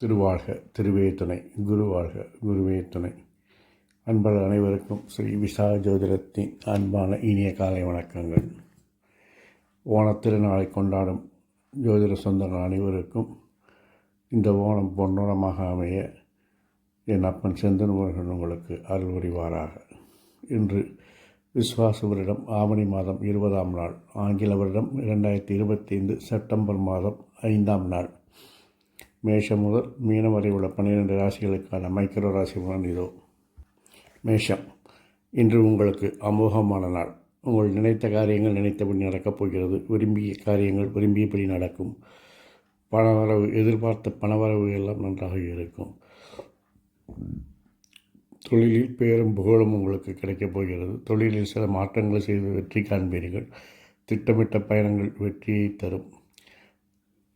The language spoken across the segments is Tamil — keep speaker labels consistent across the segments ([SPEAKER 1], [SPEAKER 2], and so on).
[SPEAKER 1] திருவாழ்க திருவே துணை குருவாழ்க குருவே துணை அன்பர்கள் அனைவருக்கும் ஸ்ரீ விசா ஜோதிடத்தின் அன்பான இனிய காலை வணக்கங்கள். ஓணத்திருநாளை கொண்டாடும் ஜோதிட சொந்தங்கள் அனைவருக்கும் இந்த ஓணம் பொன்னோணமாக அமைய என் அப்பன் செந்தன் முருகன் உங்களுக்கு அருள் புரிவாராக. இன்று விஸ்வாசுவரிடம் ஆவணி மாதம் இருபதாம் நாள் ஆங்கில வருடம் இரண்டாயிரத்தி இருபத்தி ஐந்து செப்டம்பர் மாதம் ஐந்தாம் நாள். மேஷம் முதல் மீனம் வரை உள்ள பன்னிரெண்டு ராசிகளுக்கான மைக்ரோ ராசி பலன் இதோ. மேஷம் இன்று உங்களுக்கு அமோகமான நாள். உங்கள் நினைத்த காரியங்கள் நினைத்தபடி நடக்கப் போகிறது. விரும்பிய காரியங்கள் விரும்பியபடி நடக்கும். பணவரவு எதிர்பார்த்த பணவரவு எல்லாம் நன்றாக இருக்கும். தொழிலில் பேரும் புகழும் உங்களுக்கு கிடைக்கப் போகிறது. தொழிலில் சில மாற்றங்களை செய்து வெற்றி காண்பீர்கள். திட்டமிட்ட பயணங்கள் வெற்றியை தரும்.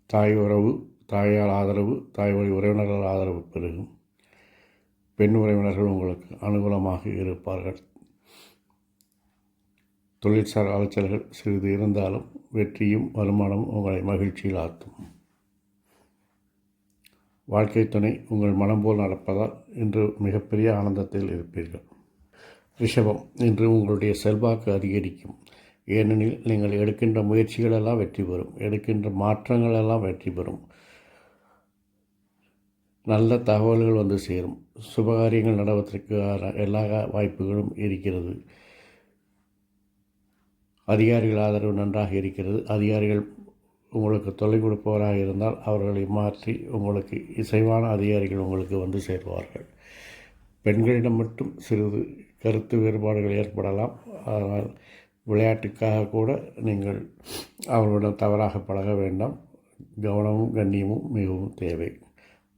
[SPEAKER 1] தாய் உறவு தாயால் ஆதரவு தாய் வழி உறவினர்கள் ஆதரவு பெருகும். பெண் உறவினர்கள் உங்களுக்கு அனுகூலமாக இருப்பார்கள். தொழிற்சார் அலைச்சல்கள் சிறிது இருந்தாலும் வெற்றியும் வருமானமும் உங்களை மகிழ்ச்சியில் ஆற்றும் வாழ்க்கை துணை உங்கள் மனம் போல் நடப்பதால் இன்று மிகப்பெரிய ஆனந்தத்தில் இருப்பீர்கள். ரிஷபம் இன்று உங்களுடைய செல்வாக்கு அதிகரிக்கும். ஏனெனில் நீங்கள் எடுக்கின்ற முயற்சிகளெல்லாம் வெற்றி பெறும். எடுக்கின்ற மாற்றங்கள் எல்லாம் வெற்றி பெறும். நல்ல தகவல்கள் வந்து சேரும். சுபகாரியங்கள் நடவதற்கு எல்லா வாய்ப்புகளும் இருக்கிறது. அதிகாரிகள் ஆதரவு நன்றாக இருக்கிறது. அதிகாரிகள் உங்களுக்கு தொல்லை கொடுப்பவராக இருந்தால் அவர்களை மாற்றி உங்களுக்கு இசைவான அதிகாரிகள் உங்களுக்கு வந்து சேருவார்கள். பெண்களிடம் மட்டும் சிறிது கருத்து வேறுபாடுகள் ஏற்படலாம். அதனால் விளையாட்டுக்காக கூட நீங்கள் அவர்களிடம் தவறாக பழக வேண்டாம். கவனமும் கண்ணியமும் மிகவும் தேவை.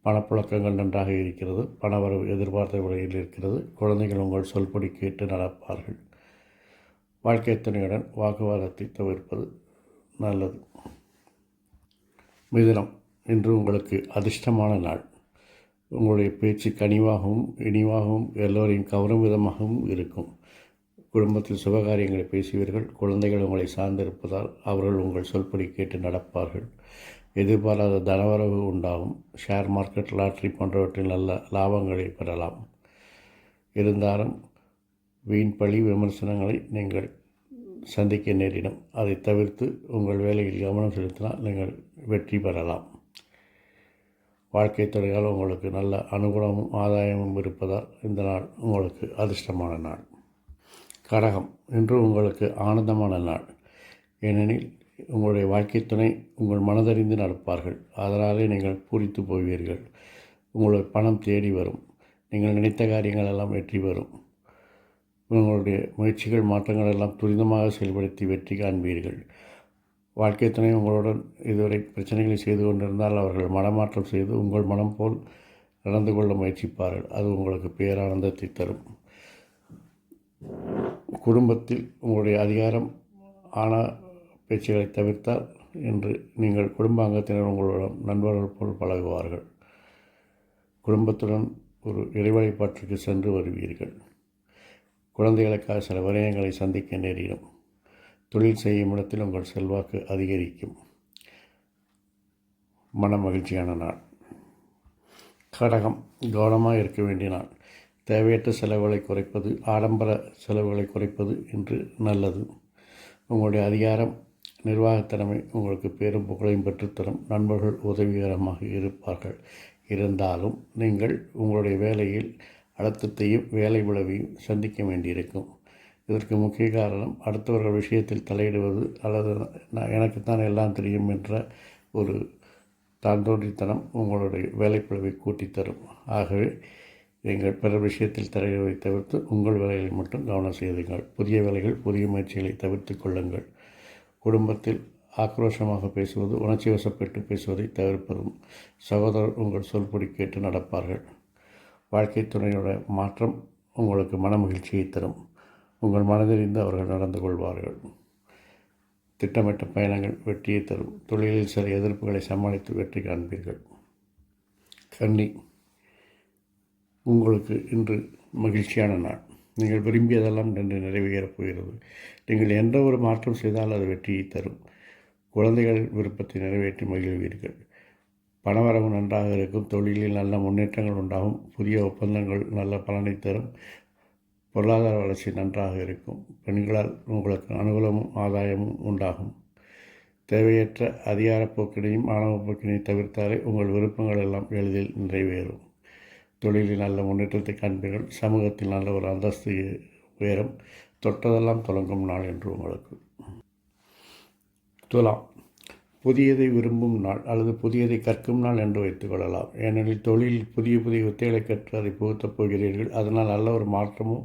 [SPEAKER 1] பணப்புழக்கங்கள் நன்றாக இருக்கிறது. பணவரவு எதிர்பார்த்த விலையில் இருக்கிறது. குழந்தைகள் உங்கள் சொல்படி கேட்டு நடப்பார்கள். வாழ்க்கை துணையுடன் வாக்குவாதத்தை தவிர்ப்பது நல்லது. மிதுனம் இன்று உங்களுக்கு அதிர்ஷ்டமான நாள். உங்களுடைய பேச்சு கனிவாகவும் இனிவாகவும் எல்லோரையும் கவரும் விதமாகவும் இருக்கும். குடும்பத்தில் சுபகாரியங்களை பேசுவீர்கள். குழந்தைகள் உங்களை சார்ந்திருப்பதால் அவர்கள் உங்கள் சொல்படி கேட்டு நடப்பார்கள். எதிர்பாராத தனவரவு உண்டாகும். ஷேர் மார்க்கெட் லாட்ரி போன்றவற்றில் நல்ல லாபங்களை பெறலாம். இருந்தாலும் வீண் பழி விமர்சனங்களை நீங்கள் சந்திக்க நேரிடும். அதை தவிர்த்து உங்கள் வேலையில் கவனம் செலுத்தினால் நீங்கள் வெற்றி பெறலாம். வாழ்க்கை துறையால் உங்களுக்கு நல்ல அனுகூலமும் ஆதாயமும் இருப்பதால் இந்த நாள் உங்களுக்கு அதிர்ஷ்டமான நாள். கடகம் இன்று உங்களுக்கு ஆனந்தமான நாள். ஏனெனில் உங்களுடைய வாழ்க்கை துணை உங்கள் மனதறிந்து நடப்பார்கள். அதனாலே நீங்கள் பூரித்து போவீர்கள். உங்களுடைய பணம் தேடி வரும். நீங்கள் நினைத்த காரியங்கள் எல்லாம் வெற்றி பெறும். உங்களுடைய முயற்சிகள் மாற்றங்கள் எல்லாம் துரிதமாக செயல்படுத்தி வெற்றி காண்பீர்கள். வாழ்க்கை துணை உங்களுடன் இதுவரை பிரச்சனைகளை செய்து கொண்டிருந்தால் அவர்கள் மனமாற்றம் செய்து உங்கள் மனம் போல் நடந்து கொள்ள முயற்சிப்பார்கள். அது உங்களுக்கு பேரானந்தத்தை தரும். குடும்பத்தில் உங்களுடைய அதிகாரம் ஆன பேச்சுகளை தவிர்த்தால் என்று நீங்கள் குடும்ப அங்கத்தினர் உங்களுடன் நண்பர்கள் போல் பழகுவார்கள். குடும்பத்துடன் ஒரு இறைவழிபாட்டிற்கு சென்று வருவீர்கள். குழந்தைகளுக்காக சில விரயங்களை சந்திக்க நேரிடும். தொழில் செய்யும் இடத்தில் உங்கள் செல்வாக்கு அதிகரிக்கும். மன மகிழ்ச்சியான நாள். கடகம் கவனமாக இருக்க வேண்டிய நாள். தேவையற்ற செலவுகளை குறைப்பது ஆடம்பர செலவுகளை குறைப்பது என்று நல்லது. உங்களுடைய அதிகாரம் நிர்வாகத்திறமை உங்களுக்கு பேரும் புகழையும் பெற்றுத்தரும். நண்பர்கள் உதவிகரமாக இருப்பார்கள். இருந்தாலும் நீங்கள் உங்களுடைய வேலையில் அழுத்தத்தையும் வேலை விளைவையும் சந்திக்க வேண்டியிருக்கும். இதற்கு முக்கிய காரணம் அடுத்தவர்கள் விஷயத்தில் தலையிடுவது அல்லது நான் எனக்குத்தான் எல்லாம் தெரியும் என்ற ஒரு தாந்தோன்றித்தனம் உங்களுடைய வேலைப்பளவை கூட்டித்தரும். ஆகவே நீங்கள் பிற விஷயத்தில் தலையிடுவதை தவிர்த்து உங்கள் வேலைகளை மட்டும் கவனம் செய்துங்கள் புதிய வேலைகள் புதிய முயற்சிகளை தவிர்த்து கொள்ளுங்கள். குடும்பத்தில் ஆக்ரோஷமாக பேசுவது உணர்ச்சி வசப்பட்டு பேசுவதை தவிர்ப்பதும் சகோதரர் உங்கள் சொல்படி கேட்டு நடப்பார்கள். வாழ்க்கை துணையோட மாற்றம் உங்களுக்கு மன மகிழ்ச்சியை தரும். உங்கள் மனதிலிருந்து அவர்கள் நடந்து கொள்வார்கள். திட்டமிட்ட பயணங்கள் வெற்றியை தரும். தொழிலில் சில எதிர்ப்புகளை சமாளித்து வெற்றி காண்பீர்கள். கன்னி உங்களுக்கு இன்று மகிழ்ச்சியான நாள். நீங்கள் விரும்பியதெல்லாம் இன்று நிறைவேறப் போகிறது. நீங்கள் எந்த ஒரு மாற்றம் செய்தால் அது வெற்றியை தரும். குழந்தைகள் விருப்பத்தை நிறைவேற்றி மகிழ்வீர்கள். பணவரவு நன்றாக இருக்கும். தொழிலில் நல்ல முன்னேற்றங்கள் உண்டாகும். புதிய ஒப்பந்தங்கள் நல்ல பலனை தரும். பொருளாதார வளர்ச்சி நன்றாக இருக்கும். பெண்களால் உங்களுக்கு அனுகூலமும் ஆதாயமும் உண்டாகும். தேவையற்ற அதிகாரப்போக்கினையும் ஆணவ போக்கினையும் தவிர்த்தாலே உங்கள் விருப்பங்கள் எல்லாம் எளிதில் நிறைவேறும். தொழிலில் நல்ல முன்னேற்றத்தை காண்பீர்கள். சமூகத்தில் நல்ல ஒரு அந்தஸ்து உயரம் தொட்டதெல்லாம் தொடங்கும் நாள் என்று உங்களுக்கு. துலாம். புதியதை விரும்பும் நாள் அல்லது புதியதை கற்கும் நாள் என்று வைத்துக்கொள்ளலாம் ஏனெனில் தொழிலில் புதிய புதிய உத்திகளை கற்று அதை புகுத்தப் போகிறீர்கள். அதனால் நல்ல ஒரு மாற்றமும்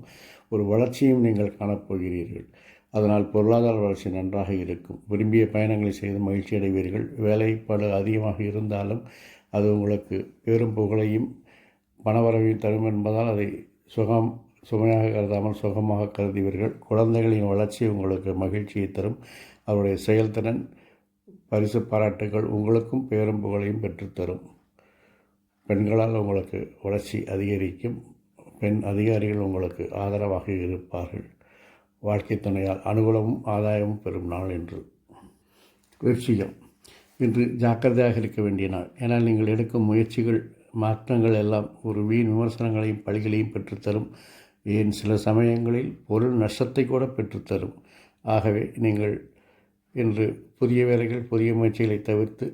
[SPEAKER 1] ஒரு வளர்ச்சியும் நீங்கள் காணப்போகிறீர்கள் அதனால் பொருளாதார வளர்ச்சி நன்றாக இருக்கும். விரும்பிய பயணங்களை செய்து மகிழ்ச்சி அடைவீர்கள். வேலைப்பாடு அதிகமாக இருந்தாலும் அது உங்களுக்கு பெரும் புகழையும் பணவரவையும் தரும் என்பதால் அதை சுகம் சுமையாக கருதாமல் சுகமாக கருதுவீர்கள். குழந்தைகளின் வளர்ச்சி உங்களுக்கு மகிழ்ச்சியை தரும். அவருடைய செயல்திறன் பரிசு பாராட்டுகள் உங்களுக்கும் பேரும் புகழையும் பெற்றுத்தரும். பெண்களால் உங்களுக்கு வளர்ச்சி அதிகரிக்கும். பெண் அதிகாரிகள் உங்களுக்கு ஆதரவாக இருப்பார்கள். வாழ்க்கை துணையால் அனுகூலமும் ஆதாயமும் பெறும் நாள் என்று. விஷயம். இன்று ஜாக்கிரதையாக இருக்க வேண்டிய நாள். ஏனால் நீங்கள் எடுக்கும் முயற்சிகள் மாற்றங்கள் எல்லாம் ஒரு வீண் விமர்சனங்களையும் பழிகளையும் பெற்றுத்தரும். ஏன்? சில சமயங்களில் பொருள் நஷ்டத்தை கூட பெற்றுத்தரும். ஆகவே நீங்கள் இன்று புதிய வேலைகள் புதிய முயற்சிகளை தவிர்த்து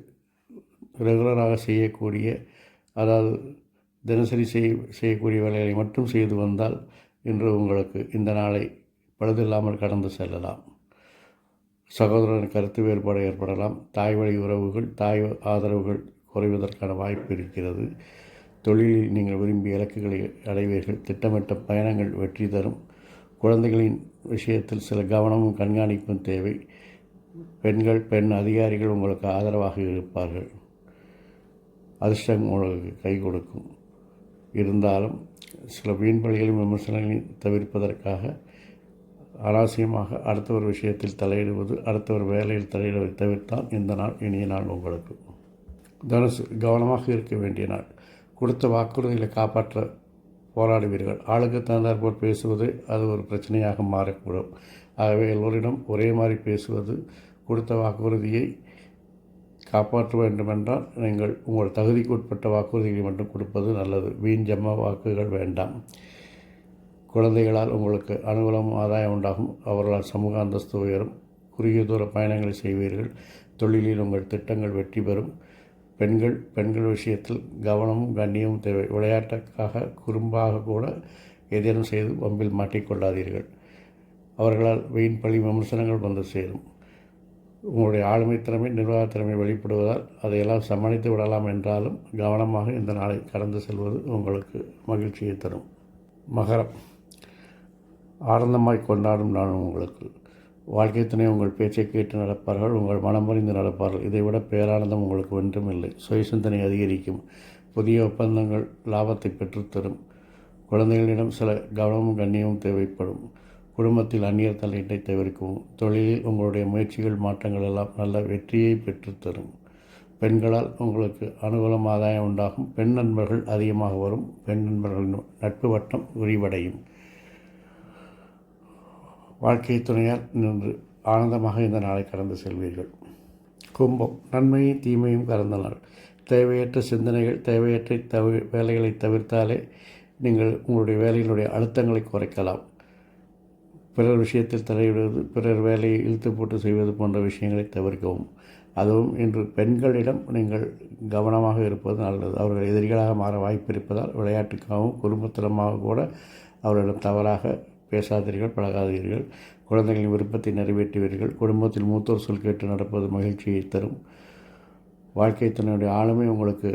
[SPEAKER 1] ரெகுலராக செய்யக்கூடிய அதாவது தினசரி செய் செய்யக்கூடிய வேலைகளை மட்டும் செய்து வந்தால் இன்று உங்களுக்கு இந்த நாளை பழுதில்லாமல் கடந்து செல்லலாம். சகோதரன் கருத்து வேறுபாடு ஏற்படலாம். தாய் வழி உறவுகள் தாய் ஆதரவுகள் குறைவதற்கான வாய்ப்பு இருக்கிறது. தொழிலில் நீங்கள் விரும்பிய இலக்குகளை அடைவீர்கள். திட்டமிட்ட பயணங்கள் வெற்றி தரும். குழந்தைகளின் விஷயத்தில் சில கவனமும் கண்காணிப்பும் தேவை. பெண்கள் பெண் அதிகாரிகள் உங்களுக்கு ஆதரவாக இருப்பார்கள். அதிர்ஷ்டம் உங்களுக்கு கை கொடுக்கும். இருந்தாலும் சில வீண்பலிகளையும் விமர்சனங்களையும் தவிர்ப்பதற்காக அனாவசியமாக அடுத்த ஒரு விஷயத்தில் தலையிடுவது அடுத்த ஒரு வேலையில் தலையிடுவதை தவிர்த்தால் இந்த நாள் இனிய நாள் உங்களுக்கு. தனுசு கவனமாக இருக்க வேண்டிய நாள். கொடுத்த வாக்குறுதிகளை காப்பாற்ற போராடுவீர்கள். ஆளுக்கு தகுந்தாற்போல் பேசுவது அது ஒரு பிரச்சனையாக மாறக்கூடும். ஆகவே எல்லோரிடம் ஒரே மாதிரி பேசுவது கொடுத்த வாக்குறுதியை காப்பாற்ற வேண்டுமென்றால் நீங்கள் உங்கள் தகுதிக்கு உட்பட்ட வாக்குறுதிகளை மட்டும் கொடுப்பது நல்லது. வீண் ஜம்ம வாக்குகள் வேண்டாம். குழந்தைகளால் உங்களுக்கு அனுகூலம் ஆதாயம் உண்டாகும். அவர்களால் சமூக அந்தஸ்து உயரும். குறுகிய தூர பயணங்களை செய்வீர்கள். தொழிலில் உங்கள் திட்டங்கள் வெற்றி பெறும். பெண்கள் பெண்கள் விஷயத்தில் கவனமும் கண்ணியமும் தேவை. விளையாட்டுக்காக குறும்பாக கூட ஏதேனும் செய்து வம்பில் மாட்டிக்கொள்ளாதீர்கள். அவர்களால் வீண் பழி விமர்சனங்கள் வந்து சேரும். உங்களுடைய ஆளுமை திறமை நிர்வாக திறமை வெளிப்படுவதால் அதையெல்லாம் சமாளித்து விடலாம் என்றாலும் கவனமாக இந்த நாளை கடந்து செல்வது உங்களுக்கு மகிழ்ச்சியை தரும். மகரம். ஆனந்தமாய் கொண்டாடும் நான் உங்களுக்கு. வாழ்க்கை துணை உங்கள் பேச்சை கேட்டு நடப்பார்கள் உங்கள் மனமறிந்து நடப்பார்கள். இதைவிட பேரானந்தம் உங்களுக்கு ஒன்றும் இல்லை. சுய சிந்தனை அதிகரிக்கும். புதிய ஒப்பந்தங்கள் லாபத்தை பெற்றுத்தரும். குழந்தைகளிடம் சில கவனமும் கண்ணியமும் தேவைப்படும். குடும்பத்தில் அந்நியர் தலையீட்டை தவிர்க்கவும். தொழிலில் உங்களுடைய முயற்சிகள் மாற்றங்கள் எல்லாம் நல்ல வெற்றியை பெற்றுத்தரும் பெண்களால் உங்களுக்கு அனுகூலம் ஆதாயம் உண்டாகும். பெண் நண்பர்கள் அதிகமாக வரும். பெண் நண்பர்களின் நட்பு வட்டம் விரிவடையும். வாழ்க்கை துணையால் நின்று ஆனந்தமாக இந்த நாளை கடந்து செல்வீர்கள். கும்பம் நன்மையும் தீமையும் கலந்த நாள் தேவையற்ற சிந்தனைகள் தேவையற்ற தவி வேலைகளை தவிர்த்தாலே நீங்கள் உங்களுடைய வேலையினுடைய அழுத்தங்களை குறைக்கலாம். பிறர் விஷயத்தில் தலையிடுவது பிறர் வேலையை இழுத்து போட்டு செய்வது போன்ற விஷயங்களை தவிர்க்கவும். அதுவும் இன்று பெண்களிடம் நீங்கள் கவனமாக இருப்பது நல்லது. அவர்கள் எதிரிகளாக மாற வாய்ப்பு இருப்பதால் விளையாட்டுக்காகவும் குடும்பத்தனமாக கூட அவர்களிடம் தவறாக பேசாதீர்கள் பழகாதீர்கள். குழந்தைகளின் விருப்பத்தை நிறைவேற்றுவீர்கள். குடும்பத்தில் மூத்தோர் சொல் கேட்டு நடப்பது மகிழ்ச்சியை தரும். வாழ்க்கை தன்னுடைய ஆளுமை உங்களுக்கு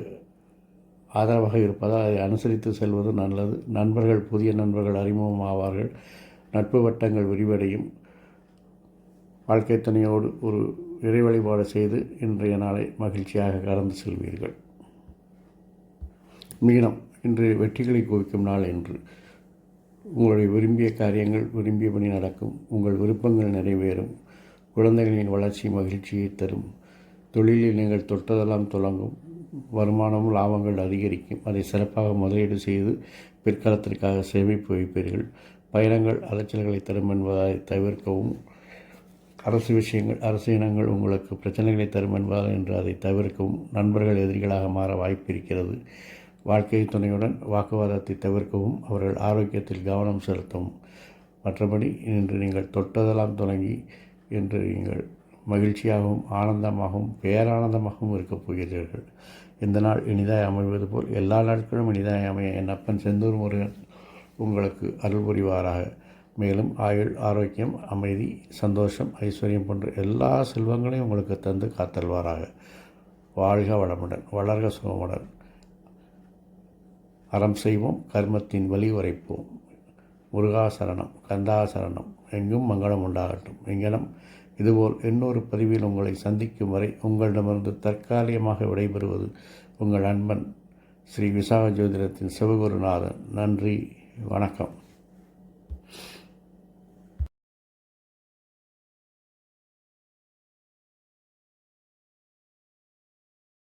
[SPEAKER 1] ஆதரவாக இருப்பதால் அதை அனுசரித்து செல்வது நல்லது. நண்பர்கள் புதிய நண்பர்கள் அறிமுகம் ஆவார்கள் நட்பு வட்டங்கள் விரிவடையும். வாழ்க்கை துணையோடு ஒரு இறை வழிபாடு செய்து இன்றைய நாளை மகிழ்ச்சியாக கடந்து செல்வீர்கள். மீனம் இன்று வெற்றிகளை குவிக்கும் நாள் என்று. உங்களுடைய விரும்பிய காரியங்கள் விரும்பியபடி நடக்கும். உங்கள் விருப்பங்கள் நிறைவேறும். குழந்தைகளின் வளர்ச்சி மகிழ்ச்சியை தரும். தொழிலில் நீங்கள் தொட்டதெல்லாம் தொடங்கும். வருமானமும் லாபங்கள் அதிகரிக்கும். அதை சிறப்பாக முதலீடு செய்து பிற்காலத்திற்காக சேமிப்பு வைப்பீர்கள். பயணங்கள் அலைச்சல்களை தரும் என்பதை தவிர்க்கவும். அரசு விஷயங்கள் அரசு இனங்கள் உங்களுக்கு பிரச்சனைகளை தரும் என்பதால் என்று அதை தவிர்க்கவும். நண்பர்கள் எதிரிகளாக மாற வாய்ப்பு இருக்கிறது. வாழ்க்கை துணையுடன் வாக்குவாதத்தை தவிர்க்கவும். அவர்கள் ஆரோக்கியத்தில் கவனம் செலுத்தவும். மற்றபடி இன்று நீங்கள் தொட்டதெல்லாம் தொடங்கி இன்று நீங்கள் மகிழ்ச்சியாகவும் ஆனந்தமாகவும் பேரானந்தமாகவும் இருக்கப் போகிறீர்கள். இந்த நாள் இனிதாய் அமைவது போல் எல்லா நாட்களும் இனிதாய் அமைய என் அப்பன் செந்தூர் முருகன் உங்களுக்கு அருள் புரிவாராக. மேலும் ஆயுள் ஆரோக்கியம் அமைதி சந்தோஷம் ஐஸ்வர்யம் போன்ற எல்லா செல்வங்களையும் உங்களுக்கு தந்து காத்தல்வாராக வாழ்க வளமுடன் வளர்க சுகமுடன். அறம் செய்வோம் கர்மத்தின் வழி உரைப்போம். முருகாசரணம் கந்தாசரணம் எங்கும் மங்களம் உண்டாகட்டும். எங்கனம் இதுபோல் இன்னொரு பதிவில் உங்களை சந்திக்கும் வரை உங்களிடமிருந்து தற்காலிகமாக விடைபெறுவது உங்கள் அன்பன் ஸ்ரீ விசாக ஜோதிடத்தின் சிவகுருநாதன். நன்றி. வணக்கம்.